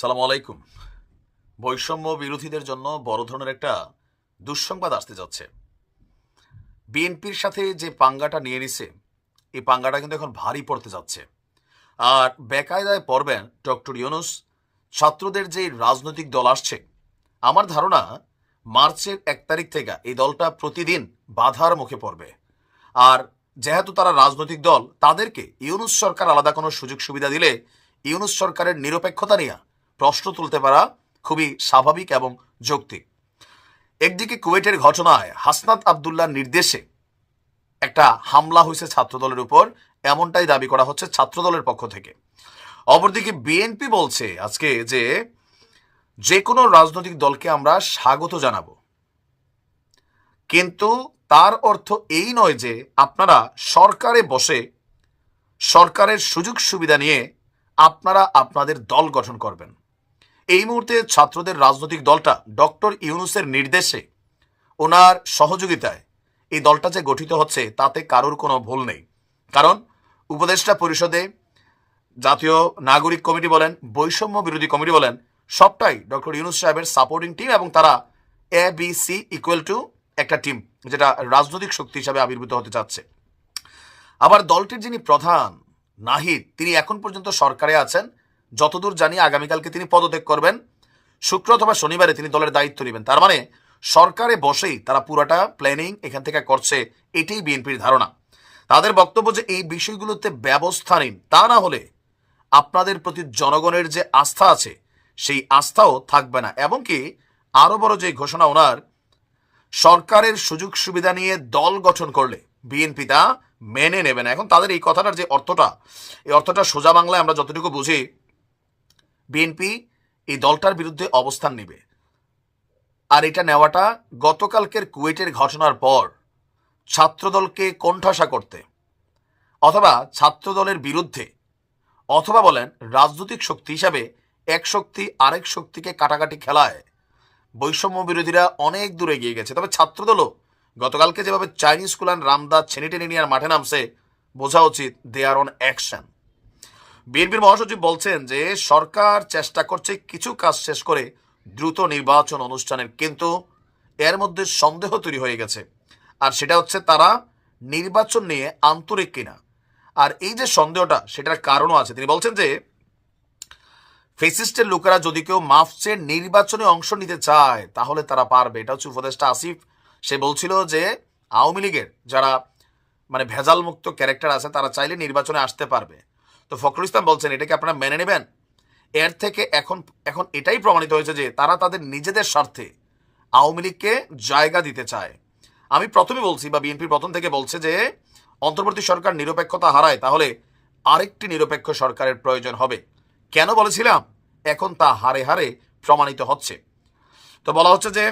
সালাম আলাইকুম। বৈষম্য বিরোধীদের জন্য বড় ধরনের একটা দুঃসংবাদ আসতে যাচ্ছে। বিএনপির সাথে যে পাঙ্গাটা নিয়ে নিছে, এই পাঙ্গাটা কিন্তু এখন ভারী পড়তে যাচ্ছে। আর বেকায়দায় পড়বেন ডক্টর ইউনুস, ছাত্রদের যে রাজনৈতিক দল আসছে, আমার ধারণা মার্চের এক তারিখ থেকে এই দলটা প্রতিদিন বাধার মুখে পড়বে। আর যেহেতু তারা রাজনৈতিক দল, তাদেরকে ইউনুস সরকার আলাদা কোনো সুযোগ সুবিধা দিলে ইউনুস সরকারের নিরপেক্ষতা নিয়ে প্রশ্ন তুলতে পারা খুবই স্বাভাবিক এবং যৌক্তিক। একদিকে কুয়েটের ঘটনায় হাসনাত আবদুল্লাহর নির্দেশে একটা হামলা হয়েছে ছাত্রদলের উপর, এমনটাই দাবি করা হচ্ছে ছাত্রদলের পক্ষ থেকে। অপরদিকে বিএনপি বলছে আজকে যে যে কোনো রাজনৈতিক দলকে আমরা স্বাগত জানাব। কিন্তু তার অর্থ এই নয় যে আপনারা সরকারে বসে সরকারের সুযোগ সুবিধা নিয়ে আপনারা আপনাদের দল গঠন করবেন। এই মুহূর্তে ছাত্রদের রাজনৈতিক দলটা ডক্টর ইউনুসের নির্দেশে ওনার সহযোগিতায় এই দলটা যে গঠিত হচ্ছে তাতে কারোর কোনো ভুল নেই। কারণ উপদেষ্টা পরিষদে জাতীয় নাগরিক কমিটি বলেন, বৈষম্য বিরোধী কমিটি বলেন, সবটাই ডক্টর ইউনুস সাহেবের সাপোর্টিং টিম এবং তারা A B C equal to একটা টিম যেটা রাজনৈতিক শক্তি হিসাবে আবির্ভূত হতে চাচ্ছে। আবার দলটির যিনি প্রধান, নাহিদ, তিনি এখন পর্যন্ত সরকারে আছেন। যতদূর জানি আগামীকালকে তিনি পদত্যাগ করবেন। শুক্র অথবা শনিবারে তিনি দলের দায়িত্ব নেবেন। তার মানে সরকারে বসেই তারা পুরাটা প্ল্যানিং এখান থেকে করছে, এটাই বিএনপির ধারণা। তাদের বক্তব্য যে এই বিষয়গুলোতে ব্যবস্থা নিন, তা না হলে আপনাদের প্রতি জনগণের যে আস্থা আছে, সেই আস্থাও থাকবে না। এবং কি আরও বড় যে ঘোষণা ওনার, সরকারের সুযোগ সুবিধা নিয়ে দল গঠন করলে বিএনপি তা মেনে নেবে না। এখন তাদের এই কথাটার যে অর্থটা, এই অর্থটা সোজা বাংলায় আমরা যতটুকু বুঝি বিএনপি এই দলটার বিরুদ্ধে অবস্থান নেবে। আর এটা নেওয়াটা গতকালকের কুয়েটের ঘটনার পর ছাত্রদলকে কোণঠাসা করতে, অথবা ছাত্রদলের বিরুদ্ধে, অথবা বলেন রাজনৈতিক শক্তি হিসাবে এক শক্তি আরেক শক্তিকে কাটাকাটি খেলায় বৈষম্য বিরোধীরা অনেক দূরে এগিয়ে গেছে। তবে ছাত্রদলও গতকালকে যেভাবে চাইনিজ অ্যান্ড রামদা ছেনিটেনি নিয়ে মাঠে নামছে, বোঝা উচিত দে আর অন অ্যাকশন। বিএনপির মহাসচিব বলছেন যে, সরকার চেষ্টা করছে কিছু কাজ শেষ করে দ্রুত নির্বাচন অনুষ্ঠানের, কিন্তু এর মধ্যে সন্দেহ তৈরি হয়ে গেছে। আর সেটা হচ্ছে তারা নির্বাচন নিয়ে আন্তরিক কিনা। আর এই যে সন্দেহটা, সেটার কারণও আছে। তিনি বলছেন যে, ফেসিস্টের লোকেরা যদি কেউ মাফ চেয়ে নির্বাচনে অংশ নিতে চায়, তাহলে তারা পারবে। এটা হচ্ছে উপদেষ্টা আসিফ। সে বলছিল যে, আওয়ামী লীগের যারা মানে ভেজাল মুক্ত ক্যারেক্টার আছে, তারা চাইলে নির্বাচনে আসতে পারবে। তো ফখরুল ইসলাম বলছেন, এটাকে আপনারা মেনে নেবেন? এর থেকে এখন এখন এটাই প্রমাণিত হয়েছে যে তারা তাদের নিজেদের স্বার্থে আওয়ামী লীগকে জায়গা দিতে চায়। আমি প্রথমে বলছি, বা বিএনপি প্রথম থেকে বলছে যে, অন্তর্বর্তী সরকার নিরপেক্ষতা হারায়, তাহলে আরেকটি নিরপেক্ষ সরকারের প্রয়োজন হবে। কেন বলেছিলাম? এখন তা হারে হারে প্রমাণিত হচ্ছে। তো বলা হচ্ছে যে,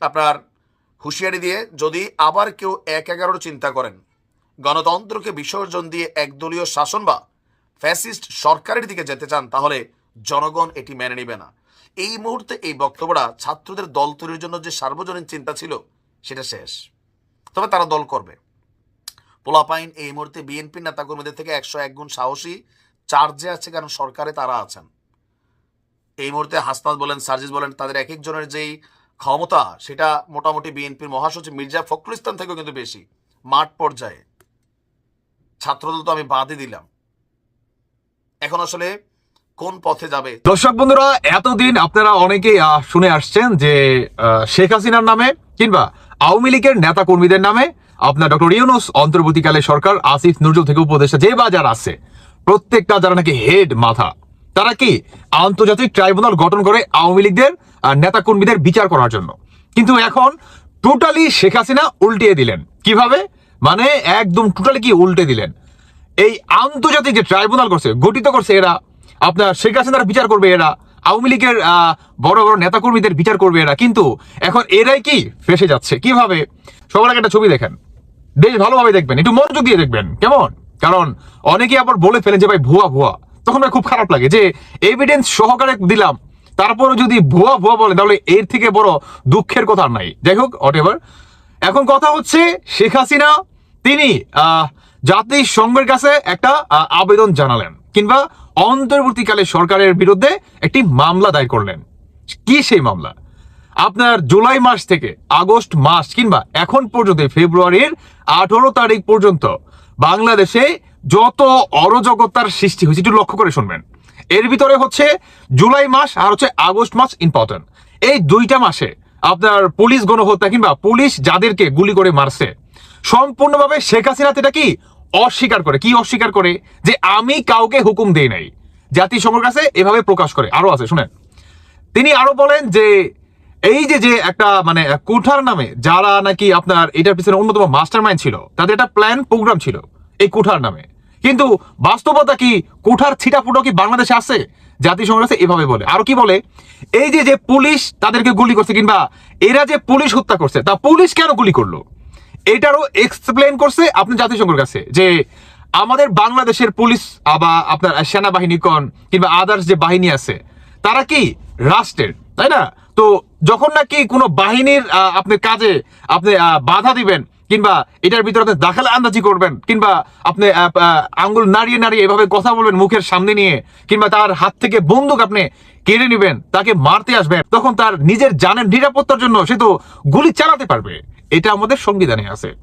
আপনার হুঁশিয়ারি দিয়ে যদি আবার কেউ এক এগারোর চিন্তা করেন, গণতন্ত্রকে বিসর্জন দিয়ে একদলীয় শাসন বা ফ্যাসিস্ট সরকারের দিকে যেতে চান, তাহলে জনগণ এটি মেনে নেবে না। এই মুহূর্তে এই বক্তব্যটা ছাত্রদের দল তৈরির জন্য যে সার্বজনীন চিন্তা ছিল, সেটা শেষ। তবে তারা দল করবে। পোলাপাইন এই মুহূর্তে বিএনপি নেতাকর্মীদের থেকে একশো এক গুণ সাহসী, চার্জে আছে কারণ সরকারে তারা আছেন। এই মুহূর্তে হাসনাত বলেন, সার্জিস বলেন, তাদের এক একজনের যেই ক্ষমতা, সেটা মোটামুটি বিএনপির মহাসচিব মির্জা ফখরুল ইসলাম থেকেও কিন্তু বেশি, মাঠ পর্যায়ে। ছাত্রদল তো আমি বাদই দিলাম। এখন আসলে কোন পথে যাবে? দর্শক বন্ধুরা, এতদিন আপনারা অনেকেই শুনে আসছেন যে শেখ হাসিনার নামে কিংবা আওয়ামী লীগের নেতা কর্মীদের নামে আপনার ডক্টর ইউনুস অন্তর্বর্তীকালে সরকার, আসিফ নজরুল থেকে উপদেষ্টা যে বাজার আছে, প্রত্যেকটা যারা নাকি হেড মাথা, তারা কি আন্তর্জাতিক ট্রাইব্যুনাল গঠন করে আওয়ামী লীগদের নেতা কর্মীদের বিচার করার জন্য? কিন্তু এখন টোটালি শেখ হাসিনা উল্টিয়ে দিলেন। কীভাবে? মানে একদম টোটালি কি উল্টে দিলেন? এই আন্তর্জাতিক যে ট্রাইব্যুনাল করছে গঠিত করছে এরা আপনার শেখ হাসিনার বিচার করবে এরা আওয়ামী লীগের বড় বড় নেতাকর্মীদের বিচার করবে এরা। কিন্তু এখন এরাই কি ফেসে যাচ্ছে? কীভাবে? সবার আগে একটা ছবি দেখেন। বেশ ভালোভাবে দেখবেন একটু মনোযোগ দিয়ে দেখবেন কেমন? কারণ অনেকে আবার বলে ফেলেন যে ভাই ভুয়া ভুয়া। তখন ভাই খুব খারাপ লাগে যে এভিডেন্স সহকারে দিলাম তারপরও যদি ভুয়া ভুয়া বলে তাহলে এর থেকে বড় দুঃখের কথা নাই। যাই হোক হোয়াট এখন কথা হচ্ছে শেখ হাসিনা তিনি আহ, জাতিসংঘের কাছে একটা আবেদন জানালেন, কিংবা অন্তর্বর্তীকালে সরকারের বিরুদ্ধে একটি মামলা দায়ের করলেন। কি সেই মামলা? আপনার জুলাই মাস থেকে আগস্ট মাস কিংবা এখন পর্যন্ত ফেব্রুয়ারির আঠারো তারিখ পর্যন্ত বাংলাদেশে যত অরাজকতার সৃষ্টি হয়েছে, একটু লক্ষ্য করে শুনবেন। এর ভিতরে হচ্ছে জুলাই মাস আর হচ্ছে আগস্ট মাস ইম্পর্টেন্ট এই দুইটা মাসে আপনার পুলিশ গণহত্যা কিংবা পুলিশ যাদেরকে গুলি করে মারছে সম্পূর্ণভাবে শেখ হাসিনা এটা কি? অস্বীকার করে। কি অস্বীকার করে? যে আমি কাউকে হুকুম দেই নাই। জাতিসংঘের কাছে এভাবে প্রকাশ করে। আরও আছে, শুনেন। তিনি আরও বলেন যে, এই যে যে একটা মানে কুঠার নামে যারা নাকি আপনার এটার পিছনে অন্যতম মাস্টার মাইন্ড ছিল, তাদের একটা প্ল্যান প্রোগ্রাম ছিল এই কুঠার নামে। কিন্তু বাস্তবতা কি কুঠার ছিটাফুটো কি বাংলাদেশে আছে? জাতিসংঘ কাছে এভাবে বলে। আরও কি বলে? এই যে যে পুলিশ তাদেরকে গুলি করছে কিংবা এরা যে পুলিশ হত্যা করছে, তা পুলিশ কেন গুলি করল? এটারও এক্সপ্লেন করছে আপনি জাতিসংঘের কাছে যে আমাদের বাংলাদেশের পুলিশ বা আপনার সেনাবাহিনী কন কিংবা আদার্স যে বাহিনী আছে, তারা কি রাষ্ট্রের, তাই না? তো যখন নাকি কোনো বাহিনীর আপনি কাজে আপনি বাধা দিবেন কিংবা এটার ভিতরে আপনি দাখালে আন্দাজি করবেন কিংবা আপনি আঙ্গুল নাড়িয়ে নাড়িয়ে এভাবে কথা বলবেন মুখের সামনে নিয়ে কিংবা তার হাত থেকে বন্দুক আপনি কেড়ে নেবেন, তাকে মারতে আসবেন, তখন তার নিজের জানের নিরাপত্তার জন্য সে তো গুলি চালাতে পারবে। এটা আমাদের সংবিধানে আছে।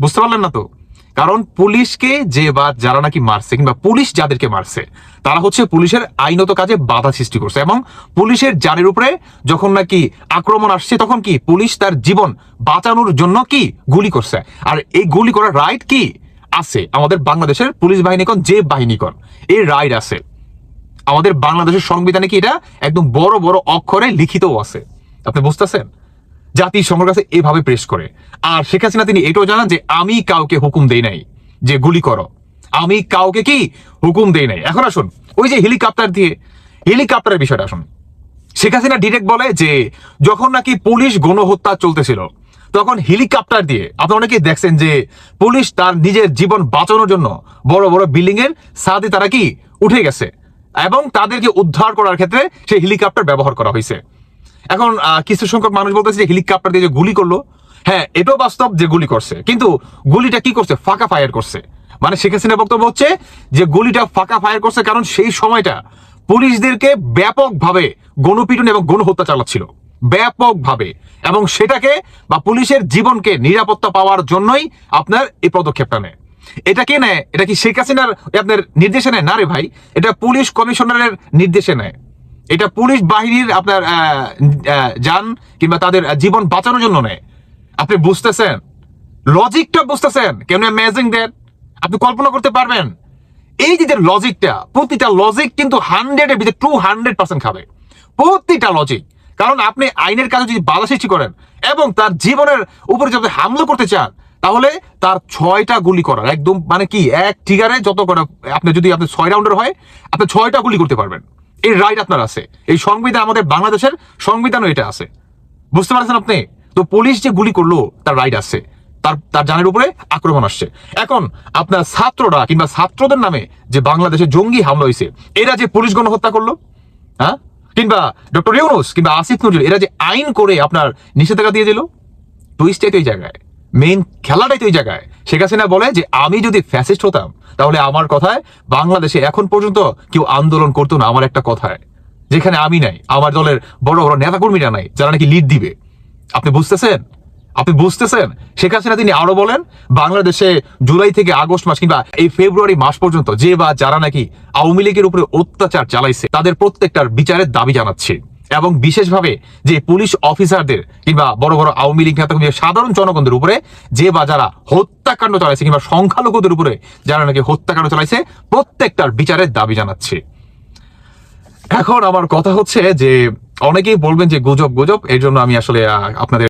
বুঝতে পারলেন না তো? কারণ পুলিশকে যে বা যারা নাকি মারছে কিংবা পুলিশ যাদেরকে মারছে, তারা হচ্ছে পুলিশের আইনত কাজে বাধা সৃষ্টি করছে এবং পুলিশের জানের উপরে যখন নাকি আক্রমণ আসছে, তখন কি পুলিশ তার জীবন বাঁচানোর জন্য কি গুলি করছে? আর এই গুলি করার রাইট কি? আছে। আমাদের বাংলাদেশের পুলিশ বাহিনী কন, যে বাহিনী কন, এই রাইট আছে। আমাদের বাংলাদেশের সংবিধানে কি এটা? একদম বড় বড় অক্ষরে লিখিতও আছে। আপনি বুঝতেছেন? জাতিসংঘের কাছে এভাবে প্রেস করে। আর শেখ হাসিনা তিনি এটাও জানান যে, আমি কাউকে হুকুম দেই নাই যে গুলি করো। আমি কাউকে কি হুকুম দেই নাই? এখন আসুন, ওই যে হেলিকপ্টার দিয়ে হেলিকপ্টারের বিষয়টা আসুন। শেখ হাসিনা ডিরেক্ট বলে যে, যখন নাকি পুলিশ গণহত্যা চলতেছিল, তখন হেলিকপ্টার দিয়ে আপনি অনেকেই দেখছেন যে, পুলিশ তার নিজের জীবন বাঁচানোর জন্য বড় বড় বিল্ডিং এর সাথে তারা কি উঠে গেছে এবং তাদেরকে উদ্ধার করার ক্ষেত্রে সেই হেলিকপ্টার ব্যবহার করা হয়েছে। এখন কিছু সংখ্যক মানুষ বলতেছে যে হেলিকপ্টার দিয়ে যে গুলি করল হ্যাঁ এটাও বাস্তব যে গুলি করছে। কিন্তু গুলিটা কি করছে? ফাঁকা ফায়ার করছে। মানে শেখ হাসিনার বক্তব্য হচ্ছে যে গুলিটা ফাঁকা ফায়ার করছে কারণ সেই সময়টা পুলিশদেরকে ব্যাপকভাবে গণপিটন এবং গণহত্যা চালাচ্ছিল। ব্যাপকভাবে। এবং সেটাকে বা পুলিশের জীবনকে নিরাপত্তা পাওয়ার জন্যই আপনার এই পদক্ষেপটা নেয়। এটা কে নেয়? এটা কি শেখ হাসিনার আপনার নির্দেশে নেয়? না রে ভাই, এটা পুলিশ কমিশনারের নির্দেশে নেয়। এটা পুলিশ বাহিনীর আপনার যান কিংবা তাদের জীবন বাঁচানোর জন্য নেয়। আপনি বুঝতেছেন? লজিকটা বুঝতেছেন? কেমন অ্যামেজিং দেন আপনি কল্পনা করতে পারবেন? এই যে লজিকটা প্রতিটা লজিক কিন্তু হান্ড্রেডের ভিতরে টু হান্ড্রেড পার্সেন্ট খাবে। প্রতিটা লজিক কারণ আপনি আইনের কাজে যদি বাধা সৃষ্টি করেন এবং তার জীবনের উপরে যদি হামলা করতে চান, তাহলে তার ছয়টা গুলি করার। একদম মানে কি, এক টিগারে যত করে আপনি যদি, আপনি ছয় রাউন্ডের হয়, আপনি ছয়টা গুলি করতে পারবেন। এই রাইট আপনার আছে। এই সংবিধান আমাদের বাংলাদেশের সংবিধানও এটা আছে। বুঝতে পারছেন আপনি? তো পুলিশ যে গুলি করল, তার রাইট আছে। তার তার জানের উপরে আক্রমণ আসছে। এখন আপনার ছাত্ররা কিংবা ছাত্রদের নামে যে বাংলাদেশে জঙ্গি হামলা হয়েছে এরা যে পুলিশ গণহত্যা করল হ্যাঁ? কিংবা ডক্টর ইউনুস কিংবা আসিফ নজরুল, এরা যে আইন করে আপনার নিষেধাজ্ঞা দিয়ে দিল টুইস্টটাই তো এই জায়গায়। মেইন খেলাটাই তো এই জায়গায়। শেখ হাসিনা বলে যে, আমি যদি ফ্যাসিস্ট হতাম, তাহলে আমার কথায় বাংলাদেশে এখন পর্যন্ত কেউ আন্দোলন করতো না আমার একটা কথায়। যেখানে আমি নাই, আমার দলের বড় বড় নেতাকর্মীরা নাই, যারা নাকি লিড দিবে। আপনি বুঝতেছেন? আপনি বুঝতেছেন? শেখ হাসিনা তিনি আরও বলেন, বাংলাদেশে জুলাই থেকে আগস্ট মাস কিংবা এই ফেব্রুয়ারি মাস পর্যন্ত যে বা যারা নাকি আওয়ামী লীগের উপরে অত্যাচার চালাইছে, তাদের প্রত্যেকটার বিচারের দাবি জানাচ্ছে। এবং বিশেষভাবে যে পুলিশ অফিসারদের কিংবা বড় বড় আওয়ামী লীগ নেতা সাধারণ জনগণদের উপরে, যে বা যারা হত্যাকাণ্ড চালাইছে কিংবা সংখ্যালঘুদের উপরে যারা নাকি হত্যাকাণ্ড চালাইছে, প্রত্যেকটার বিচারের দাবি জানাচ্ছে। এখন আমার কথা হচ্ছে যে, অনেকেই বলবেন যে, গুজব গুজব। এর জন্য আমি আসলে আপনাদের